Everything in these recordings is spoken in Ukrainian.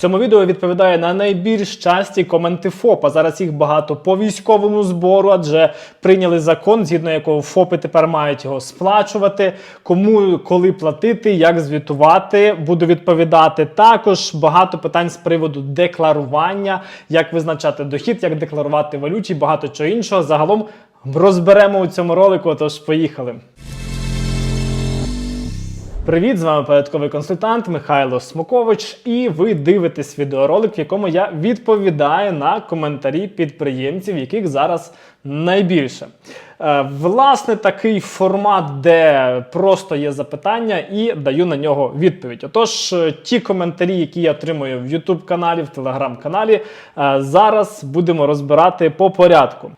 цьому відео відповідає на найбільш часті коменти ФОП. А зараз їх багато по військовому збору, адже прийняли закон, згідно якого ФОПи тепер мають його сплачувати. Кому коли платити, як звітувати, буду відповідати. Також багато питань з приводу декларування, як визначати дохід, як декларувати валюті, багато чого іншого. Загалом розберемо у цьому ролику. Тож поїхали. Привіт, з вами порядковий консультант Михайло Смокович, і ви дивитесь відеоролик, в якому я відповідаю на коментарі підприємців, яких зараз найбільше. Е, власне, такий формат, де просто є запитання, і даю на нього відповідь. Отож, е, ті коментарі, які я отримую в YouTube каналі, в Telegram каналі, е, зараз будемо розбирати по порядку.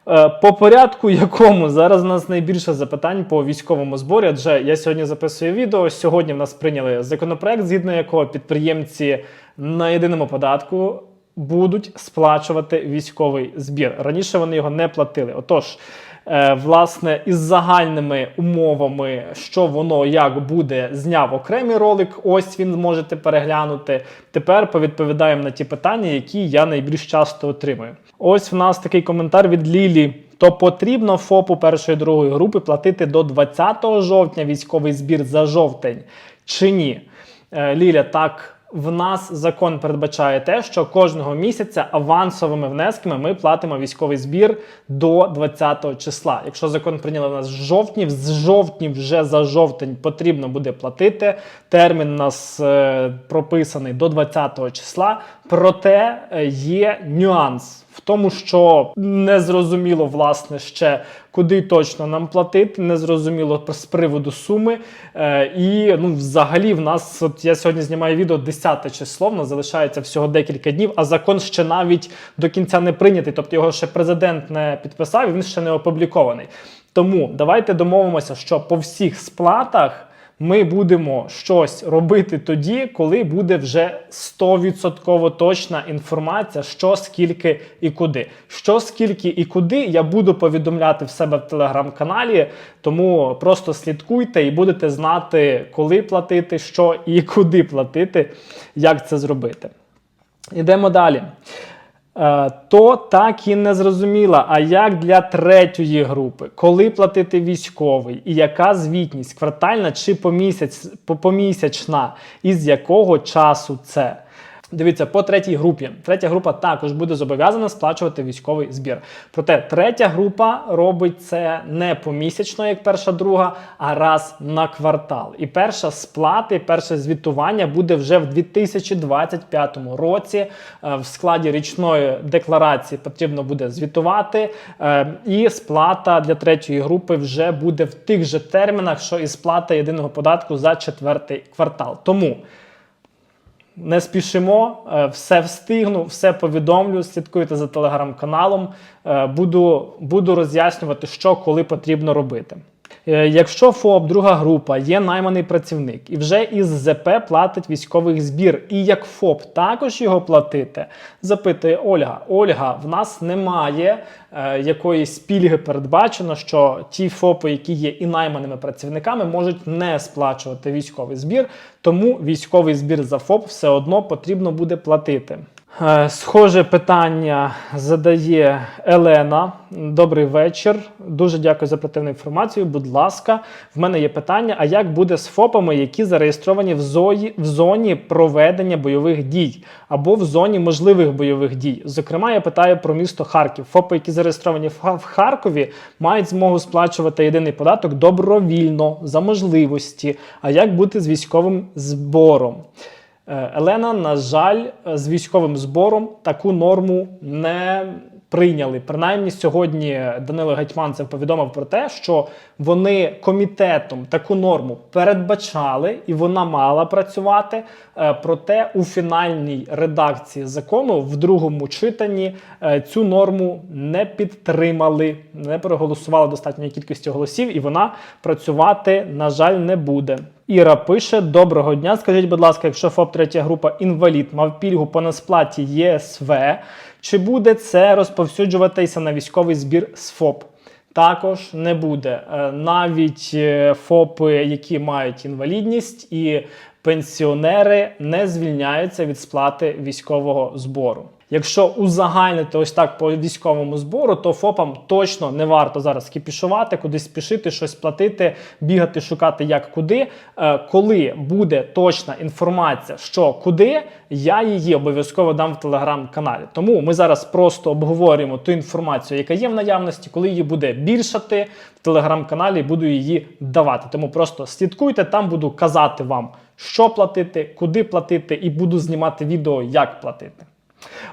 По порядку, якому зараз у нас найбільше запитань по військовому зборі, адже я сьогодні записую відео. Сьогодні в нас прийняли законопроект, згідно якого підприємці на єдиному податку будуть сплачувати військовий збір. Раніше вони його не платили. Отож, власне, із загальними умовами, що воно як буде, зняв окремий ролик. Ось він можете переглянути. Тепер повідповідаємо на ті питання, які я найбільш часто отримую. Ось в нас такий коментар від Лілі. То потрібно ФОПу першої другої групи платити до 20 жовтня військовий збір за жовтень чи ні? Е, Ліля, так. В нас закон передбачає те, що кожного місяця авансовими внесками ми платимо військовий збір до 20-го числа. Якщо закон прийняли в нас в жовтні, з жовтні вже за жовтень потрібно буде платити. Термін у нас е, прописаний до 20-го числа. Проте е, є нюанс в тому, що не зрозуміло власне ще куди точно нам платити, не зрозуміло з приводу суми. Е, і ну, взагалі, в нас от я сьогодні знімаю відео 10 число, в нас залишається всього декілька днів, а закон ще навіть до кінця не прийнятий. Тобто його ще президент не підписав, і він ще не опублікований. Тому давайте домовимося, що по всіх сплатах. Ми будемо щось робити тоді, коли буде вже 100% точна інформація, що скільки і куди. Що скільки і куди, я буду повідомляти в себе в телеграм-каналі, тому просто слідкуйте і будете знати, коли платити, що і куди платити, як це зробити. Йдемо далі. Е, То так і не зрозуміла. А як для третьої групи, коли платити військовий, і яка звітність квартальна чи помісяць, по- помісячна, і з якого часу це? Дивіться, по третій групі. Третя група також буде зобов'язана сплачувати військовий збір. Проте третя група робить це не помісячно, як перша друга, а раз на квартал. І перша сплата, і перше звітування буде вже в 2025 році. Е, В складі річної декларації потрібно буде звітувати. е, І сплата для третьої групи вже буде в тих же термінах, що і сплата єдиного податку за четвертий квартал. Тому. Не спішимо, е, все встигну, все повідомлю. Слідкуйте за телеграм-каналом. Е, Буду, буду роз'яснювати, що коли потрібно робити. Е, Якщо ФОП, друга група, є найманий працівник і вже із ЗП платить військовий збір, і як ФОП також його платити, запитує Ольга. Ольга, в нас немає е, якоїсь пільги передбачено, що ті ФОПи, які є і найманими працівниками, можуть не сплачувати військовий збір, тому військовий збір за ФОП все одно потрібно буде платити. Е, Схоже питання задає Елена. Добрий вечір. Дуже дякую за оперативну інформацію. Будь ласка, в мене є питання: а як буде з ФОПами, які зареєстровані в зої в зоні проведення бойових дій або в зоні можливих бойових дій? Зокрема, я питаю про місто Харків. ФОПи, які зареєстровані в Харкові, мають змогу сплачувати єдиний податок добровільно за можливості. А як бути з військовим збором? Е, Елена, на жаль, е, з військовим збором таку норму не прийняли. Принаймні, сьогодні Данило Гетьманцев повідомив про те, що вони комітетом таку норму передбачали, і вона мала працювати. Е, Проте у фінальній редакції закону в другому читанні цю норму не підтримали, не проголосували достатньої кількості голосів, і вона працювати, на жаль, не буде. Іра пише: Доброго дня. Скажіть, будь ласка, якщо ФОП третя група інвалід мав пільгу по несплаті ЄСВ, чи буде це розповсюджуватися на військовий збір з ФОП? Також не буде. Е, Навіть е, ФОПи, які мають інвалідність і пенсіонери не звільняються від сплати військового збору. Якщо узагальнити ось так по військовому збору, то ФОПам точно не варто зараз кіпішувати, кудись спішити, щось платити, бігати, шукати як куди. Е, Коли буде точна інформація, що куди, я її обов'язково дам в телеграм-каналі. Тому ми зараз просто обговорюємо ту інформацію, яка є в наявності. Коли її буде більшати в телеграм-каналі, буду її давати. Тому просто слідкуйте, там буду казати вам, що платити, куди платити, і буду знімати відео, як платити.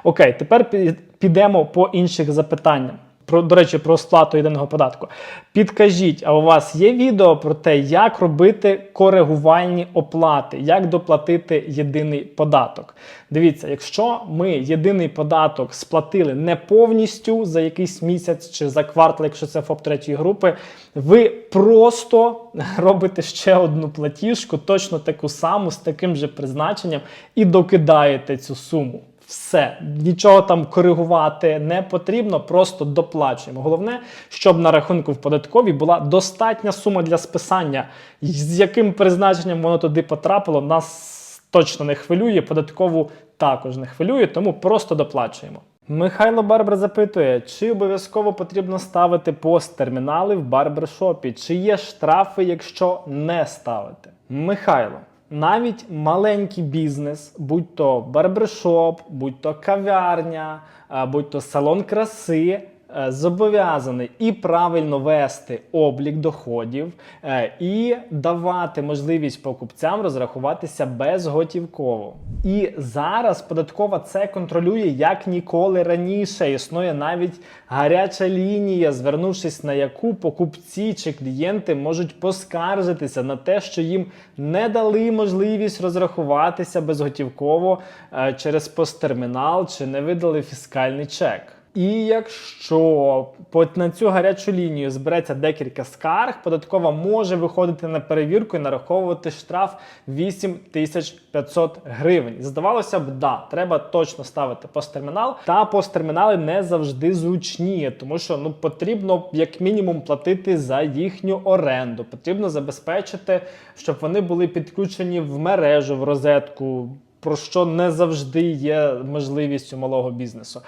Окей, тепер підемо по інших запитаннях. Про, до речі, про сплату єдиного податку. Підкажіть, а у вас є відео про те, як робити коригувальні оплати, як доплатити єдиний податок? Дивіться, якщо ми єдиний податок сплатили не повністю за якийсь місяць чи за квартал, якщо це ФОП третьої групи, ви просто робите ще одну платіжку, точно таку саму, з таким же призначенням, і докидаєте цю суму. Все, нічого там коригувати не потрібно, просто доплачуємо. Головне, щоб на рахунку в податковій була достатня сума для списання. З яким призначенням воно туди потрапило, нас точно не хвилює, податкову також не хвилює, тому просто доплачуємо. Михайло Барбер запитує, чи обов'язково потрібно ставити пост-термінали в барбершопі, чи є штрафи, якщо не ставити? Михайло, навіть маленький бізнес, будь то барбершоп, будь то кав'ярня, будь то салон краси, зобов'язаний і правильно вести облік доходів, е, і давати можливість покупцям розрахуватися безготівково. І зараз податкова це контролює як ніколи раніше. Існує навіть гаряча лінія, звернувшись на яку покупці чи клієнти можуть поскаржитися на те, що їм не дали можливість розрахуватися безготівково е, через посттермінал чи не видали фіскальний чек. І якщо на цю гарячу лінію збереться декілька скарг, податкова може виходити на перевірку і нараховувати штраф 8500 гривень. Здавалося б, да, треба точно ставити посттермінал. Та посттермінали не завжди зручні, тому що ну потрібно як мінімум платити за їхню оренду. Потрібно забезпечити, щоб вони були підключені в мережу в розетку. Про що не завжди є можливість у малого бізнесу.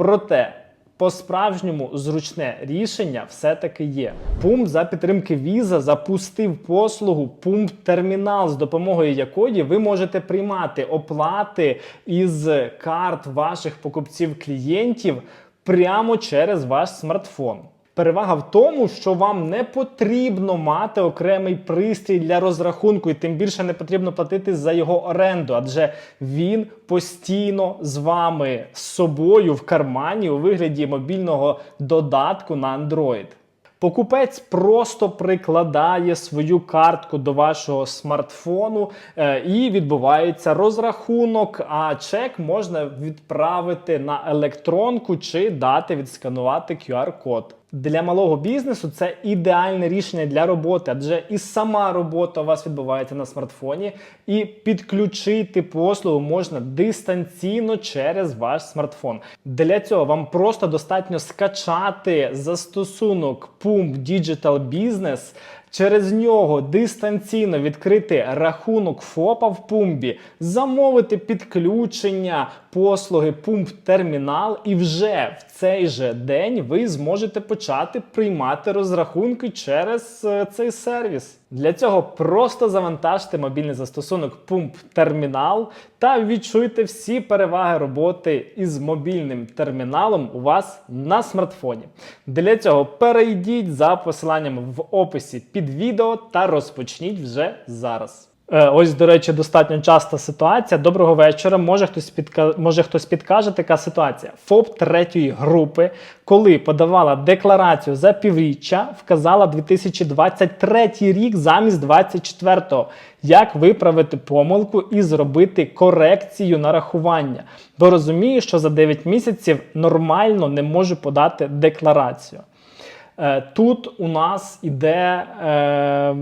Проте по-справжньому зручне рішення все-таки є. Пум за підтримки Visa запустив послугу Пумп Термінал, з допомогою якої ви можете приймати оплати із карт ваших покупців-клієнтів прямо через ваш смартфон. Перевага в тому, що вам не потрібно мати окремий пристрій для розрахунку, і тим більше не потрібно платити за його оренду, адже він постійно з вами з собою в кармані у вигляді мобільного додатку на Android. Покупець просто прикладає свою картку до вашого смартфону е, і відбувається розрахунок, а чек можна відправити на електронку чи дати відсканувати QR-код. Для малого бізнесу це ідеальне рішення для роботи, адже і сама робота у вас відбувається на смартфоні, і підключити послугу можна дистанційно через ваш смартфон. Для цього вам просто достатньо скачати застосунок Pump Digital Business. Через нього дистанційно відкрити рахунок ФОПа в пумбі, замовити підключення послуги Пумп Термінал, і вже в цей же день ви зможете почати приймати розрахунки через е, цей сервіс. Для цього просто завантажте мобільний застосунок Pump Термінал та відчуйте всі переваги роботи із мобільним терміналом у вас на смартфоні. Для цього перейдіть за посиланням в описі під відео та розпочніть вже зараз. Е, Ось, до речі, достатньо часта ситуація. Доброго вечора. Може хтось підка... може хтось підкаже така ситуація. ФОП третьої групи, коли подавала декларацію за півріччя, вказала 2023 рік замість 24-го. Як виправити помилку і зробити корекцію нарахування? Бо розумію, що за 9 місяців нормально не можу подати декларацію. Е, Тут у нас іде е,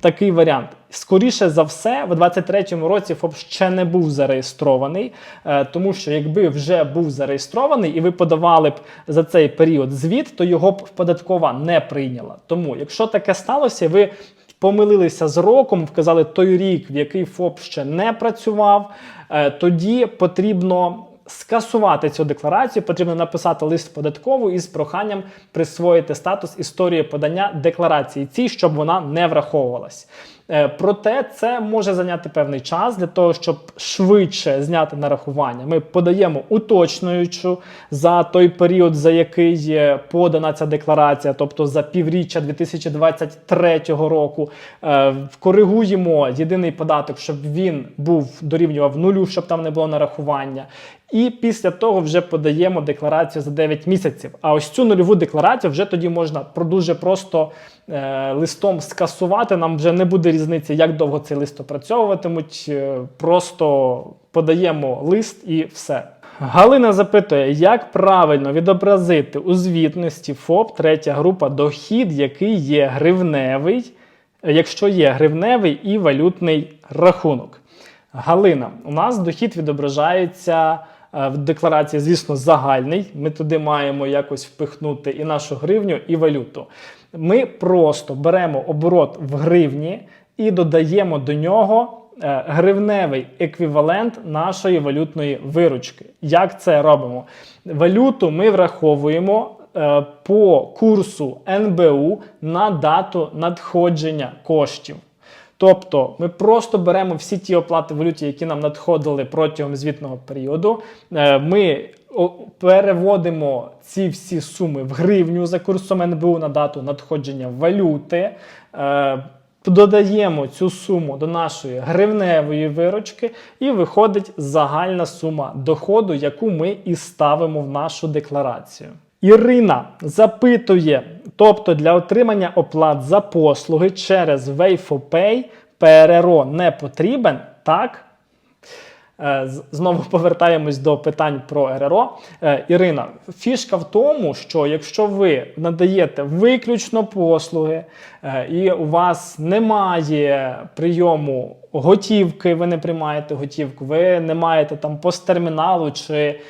такий варіант. Скоріше за все, в 23-му році ФОП ще не був зареєстрований, е, тому що якби вже був зареєстрований і ви подавали б за цей період звіт, то його б податкова не прийняла. Тому, якщо таке сталося, ви помилилися з роком, вказали той рік, в який ФОП ще не працював, е, тоді потрібно скасувати цю декларацію, потрібно написати лист податкову із проханням присвоїти статус історії подання декларації цій, щоб вона не враховувалась. Е, Проте це може зайняти певний час для того, щоб швидше зняти нарахування. Ми подаємо уточнюючу за той період, за який є подана ця декларація, тобто за півріччя 2023 року. Е, Коригуємо єдиний податок, щоб він був дорівнював нулю, щоб там не було нарахування. І після того вже подаємо декларацію за 9 місяців. А ось цю нульову декларацію вже тоді можна дуже просто листом скасувати. Нам вже не буде різниці, як довго цей лист опрацьовуватимуть. Е, просто подаємо лист і все. Галина запитує, як правильно відобразити у звітності ФОП третя група дохід, який є гривневий, якщо є гривневий і валютний рахунок. Галина, у нас дохід відображається е, в декларації, звісно, загальний. Ми туди маємо якось впихнути і нашу гривню, і валюту. Ми просто беремо оборот в гривні і додаємо до нього е, гривневий еквівалент нашої валютної виручки. Як це робимо? Валюту ми враховуємо е, по курсу НБУ на дату надходження коштів. Тобто ми просто беремо всі ті оплати валюті, які нам надходили протягом звітного періоду. Е, Ми переводимо ці всі суми в гривню за курсом НБУ на дату надходження валюти. Е, Додаємо цю суму до нашої гривневої виручки, і виходить загальна сума доходу, яку ми і ставимо в нашу декларацію. Ірина запитує, тобто для отримання оплат за послуги через Wayfopay ПРРО не потрібен, так? Е, Знову повертаємось до питань про РРО. Е, Ірина, фішка в тому, що якщо ви надаєте виключно послуги, е, і у вас немає прийому готівки, ви не приймаєте готівку, ви не маєте там посттерміналу чи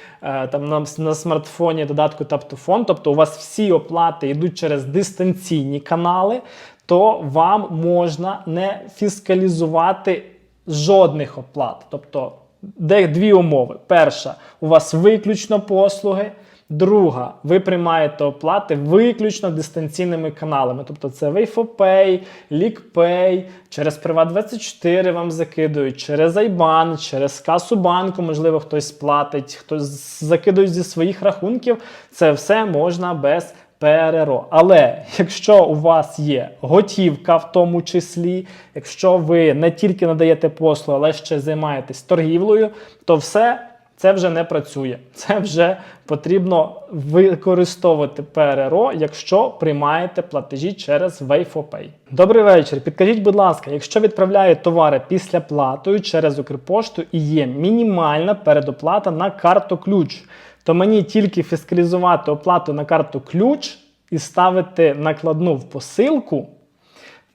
там на, на смартфоні додатку Таптофон, тобто у вас всі оплати йдуть через дистанційні канали, то вам можна не фіскалізувати жодних оплат. Тобто, де дві умови. Перша, у вас виключно послуги. Друга, ви приймаєте оплати виключно дистанційними каналами. Тобто це Wayfopay, LeakPay, через Privat24 вам закидують, через IBAN, через касу банку, можливо, хтось сплатить, хтось закидують зі своїх рахунків. Це все можна без ПРРО. Але якщо у вас є готівка, в тому числі, якщо ви не тільки надаєте послуги, але ще займаєтесь торгівлею, то все це вже не працює. Це вже потрібно використовувати ПРРО, якщо приймаєте платежі через Wayfopay. Добрий вечір. Підкажіть, будь ласка, якщо відправляю товари після платою через Укрпошту і є мінімальна передоплата на карту ключ, то мені тільки фіскалізувати оплату на карту ключ і ставити накладну в посилку.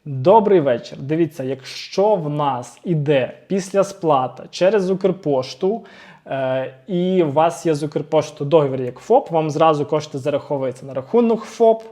Добрий вечір. Дивіться, якщо в нас іде після сплата через Укрпошту, е, і у вас є з Укрпошту договір як ФОП, вам зразу кошти зараховуються на рахунок ФОП,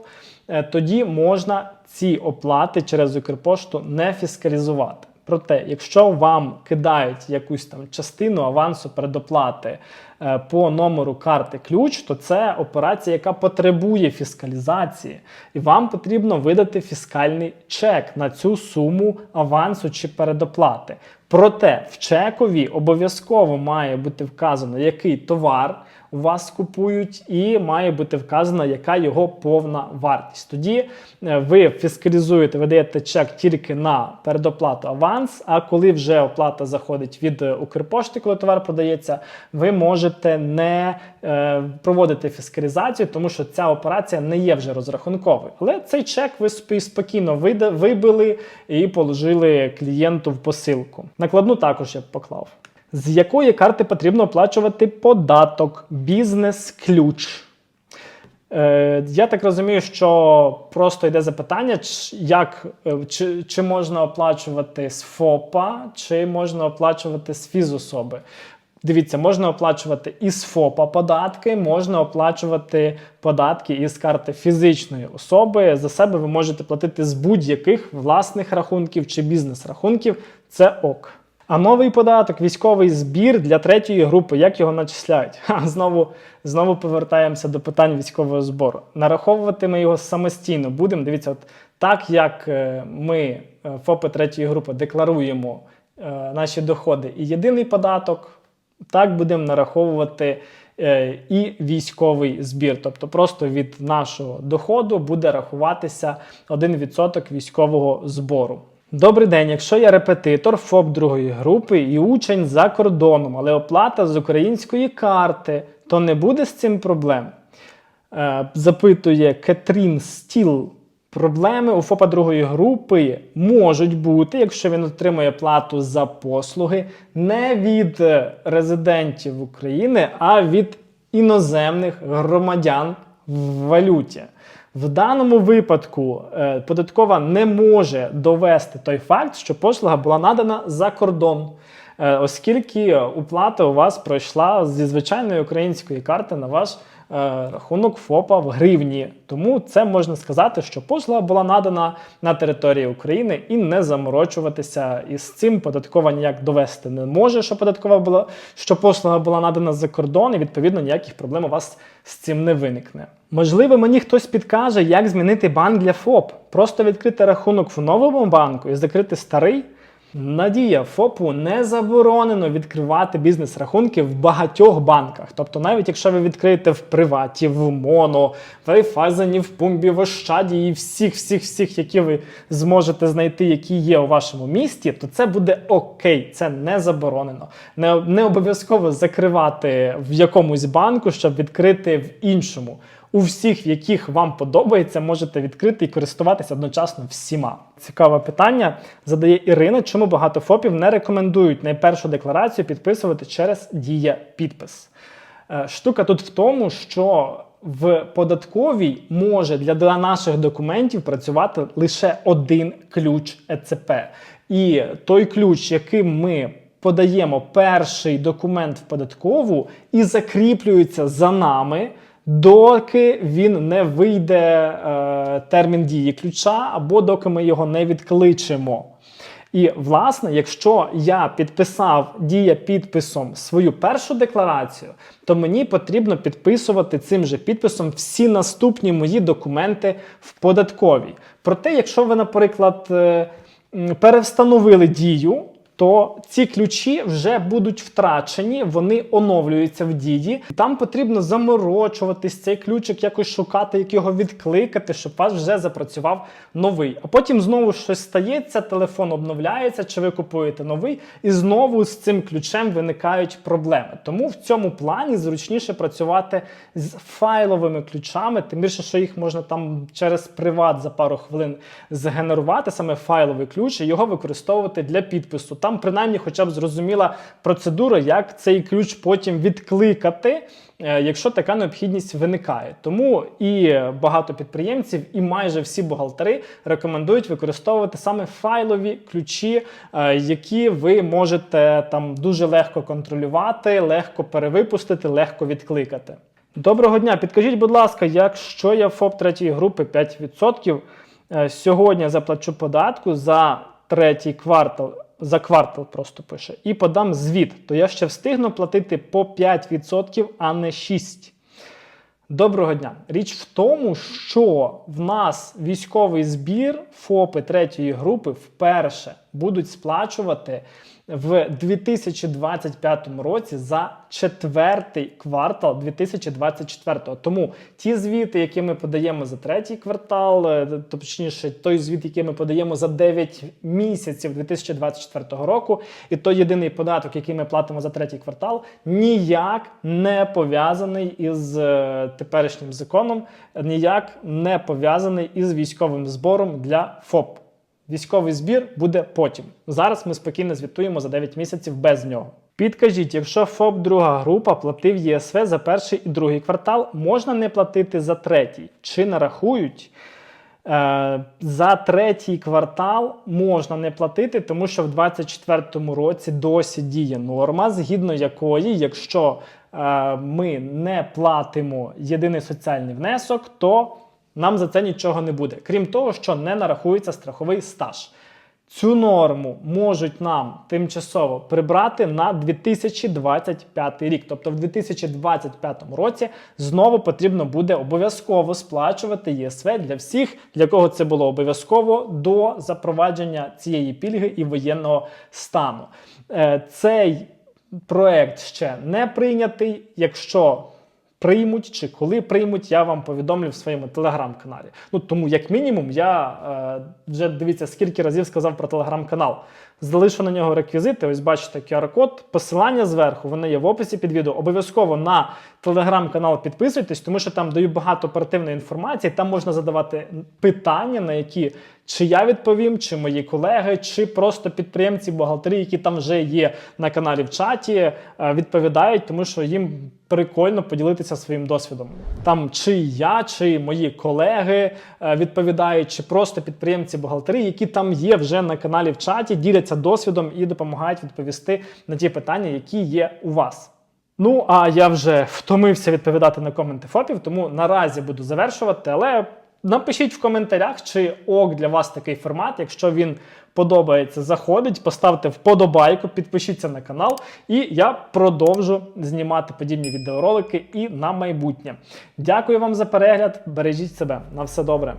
е, тоді можна ці оплати через Укрпошту не фіскалізувати. Проте, якщо вам кидають якусь там частину авансу передоплати е, по номеру карти ключ, то це операція, яка потребує фіскалізації, і вам потрібно видати фіскальний чек на цю суму авансу чи передоплати. Проте в чекові обов'язково має бути вказано, який товар вас купують, і має бути вказано, яка його повна вартість. Тоді е, ви фіскалізуєте, видаєте чек тільки на передоплату аванс. А коли вже оплата заходить від е, Укрпошти, коли товар продається, ви можете не е, проводити фіскалізацію, тому що ця операція не є вже розрахунковою. Але цей чек ви спокійно вибили і положили клієнту в посилку. Накладну також я б поклав. З якої карти потрібно оплачувати податок? Бізнес-ключ. Е, я так розумію, що просто йде запитання, як, е, чи, чи можна оплачувати з ФОПа, чи можна оплачувати з фізособи. Дивіться, можна оплачувати із ФОПа податки, можна оплачувати податки із карти фізичної особи. За себе ви можете платити з будь-яких власних рахунків чи бізнес-рахунків. Це ок. А новий податок, військовий збір для третьої групи, як його начисляють? Ха, знову, знову повертаємося до питань військового збору. Нараховувати ми його самостійно будемо. Дивіться, от так як е, ми, е, ФОПи третьої групи, декларуємо е, наші доходи і єдиний податок, так будемо нараховувати і військовий збір. Тобто просто від нашого доходу буде рахуватися 1% військового збору. Добрий день. Якщо я репетитор ФОП другої групи і учень за кордоном, але оплата з української карти, то не буде з цим проблем? Е, запитує Кетрін Стіл. Проблеми у ФОПа другої групи можуть бути, якщо він отримує плату за послуги не від е, резидентів України, а від іноземних громадян в валюті. В даному випадку е, податкова не може довести той факт, що послуга була надана за кордон, е, оскільки уплата у вас пройшла зі звичайної української карти на ваш рахунок ФОПа в гривні. Тому це можна сказати, що послуга була надана на території України і не заморочуватися із цим. Податкова ніяк довести не може, що податкова була, що послуга була надана за кордон, і відповідно ніяких проблем у вас з цим не виникне. Можливо, мені хтось підкаже, як змінити банк для ФОП. Просто відкрити рахунок в новому банку і закрити старий. Надія ФОПу не заборонено відкривати бізнес-рахунки в багатьох банках. Тобто, навіть якщо ви відкриєте в приваті, в моно, в Айфазені, в пумбі, в Ощаді і всіх, всіх, всіх, які ви зможете знайти, які є у вашому місті, то це буде окей, це не заборонено. Не, не обов'язково закривати в якомусь банку, щоб відкрити в іншому. У всіх, в яких вам подобається, можете відкрити і користуватися одночасно всіма. Цікаве питання задає Ірина, чому багато ФОПів не рекомендують найпершу декларацію підписувати через дія підпис. Е, Штука тут в тому, що в податковій може для, для наших документів працювати лише один ключ ЕЦП. І той ключ, яким ми подаємо перший документ в податкову і закріплюється за нами доки він не вийде е, термін дії ключа, або доки ми його не відкличемо. І, власне, якщо я підписав дія підписом свою першу декларацію, то мені потрібно підписувати цим же підписом всі наступні мої документи в податковій. Проте, якщо ви, наприклад, е, перевстановили дію, то ці ключі вже будуть втрачені, вони оновлюються в дії. Там потрібно заморочуватись, цей ключик якось шукати, як його відкликати, щоб вас вже запрацював новий. А потім знову щось стається, телефон обновляється, чи ви купуєте новий, і знову з цим ключем виникають проблеми. Тому в цьому плані зручніше працювати з файловими ключами, тим більше, що їх можна там через приват за пару хвилин згенерувати, саме файловий ключ, і його використовувати для підпису. Там принаймні хоча б зрозуміла процедура, як цей ключ потім відкликати, е, якщо така необхідність виникає. Тому і багато підприємців, і майже всі бухгалтери рекомендують використовувати саме файлові ключі, е, які ви можете там дуже легко контролювати, легко перевипустити, легко відкликати. Доброго дня, підкажіть, будь ласка, якщо я ФОП третьої групи 5%, е, сьогодні заплачу податку за третій квартал, за квартал просто пише, і подам звіт, то я ще встигну платити по 5%, а не 6%. Доброго дня. Річ в тому, що в нас військовий збір ФОПи третьої групи вперше будуть сплачувати в 2025 році за четвертий квартал 2024. Тому ті звіти, які ми подаємо за третій квартал, е, точніше, той звіт, який ми подаємо за 9 місяців 2024 року, і той єдиний податок, який ми платимо за третій квартал, ніяк не пов'язаний із е, теперішнім законом, ніяк не пов'язаний із військовим збором для ФОП. Військовий збір буде потім. Зараз ми спокійно звітуємо за 9 місяців без нього. Підкажіть, якщо ФОП друга група платив ЄСВ за перший і другий квартал, можна не платити за третій? Чи нарахують? Е, За третій квартал можна не платити, тому що в 2024 році досі діє норма, згідно якої, якщо е, ми не платимо єдиний соціальний внесок, то нам за це нічого не буде. Крім того, що не нарахується страховий стаж. Цю норму можуть нам тимчасово прибрати на 2025 рік. Тобто в 2025 році знову потрібно буде обов'язково сплачувати ЄСВ для всіх, для кого це було обов'язково до запровадження цієї пільги і воєнного стану. Е, Цей проект ще не прийнятий. Якщо приймуть чи коли приймуть, я вам повідомлю в своєму телеграм-каналі. Ну тому, як мінімум, я е, вже дивіться, скільки разів сказав про телеграм-канал. Залишу на нього реквізити. Ось бачите QR-код. Посилання зверху, воно є в описі під відео. Обов'язково на телеграм-канал підписуйтесь, тому що там даю багато оперативної інформації. Там можна задавати питання, на які чи я відповім, чи мої колеги, чи просто підприємці, бухгалтері, які там вже є на каналі в чаті, е, відповідають, тому що їм прикольно поділитися своїм досвідом. Там чи я, чи мої колеги е, відповідають, чи просто підприємці бухгалтери, які там є вже на каналі в чаті, діляться досвідом і допомагають відповісти на ті питання, які є у вас. Ну а я вже втомився відповідати на коменти ФОПів, тому наразі буду завершувати. Але напишіть в коментарях, чи ок для вас такий формат. Якщо він подобається, заходить, поставте вподобайку, підпишіться на канал, і я продовжу знімати подібні відеоролики і на майбутнє. Дякую вам за перегляд. Бережіть себе. На все добре.